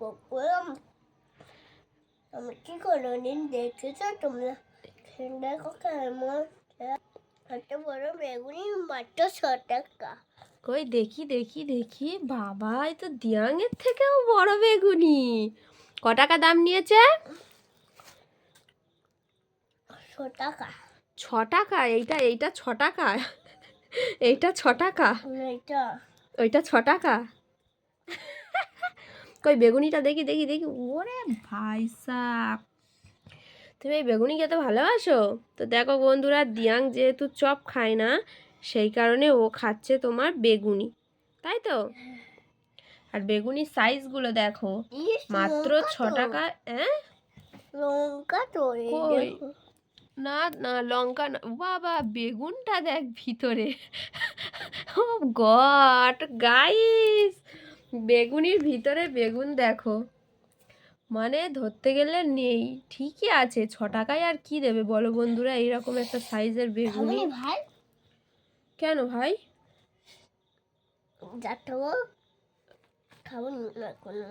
পকুলাম আমি কি কোনোদিন দেখেছ তোমরা দেখো বড় বেগুনি মাত্র ছ টাকা কই, দেখি দেখি দেখি। বাবা, এই তো দিয়াঙের থেকেও বড় বেগুনি। ক টাকা দাম নিয়েছে? ছ টাকা। ছ এইটা এইটা ছ টাকা। এইটা ছ টাকা। এটা ওইটা ছ টাকা? কই বেগুনিটা দেখি দেখি দেখি। ওরে ভাই সাহ তুমি এই বেগুনি খেতে ভালোবাসো? তো দেখো বন্ধুরা দিয়াং যেহেতু চপ খায় না সেই কারণে ও খাচ্ছে তোমার বেগুনি। তাই তো? আর বেগুনি সাইজগুলো দেখো মাত্র ছ টাকা হ্যাঁ লঙ্কা তো। না না লঙ্কা না বাবা বেগুনটা দেখ ভিতরে। ও গড গাইস বেগুনির ভিতরে বেগুন দেখো। মানে ধরতে গেলে নেই ঠিকই আছে ছ টাকায় আর কি দেবে বলো বন্ধুরা এইরকম একটা সাইজের বেগুনি। ভাই? কেন ভাই? যাতো খাব না কোনো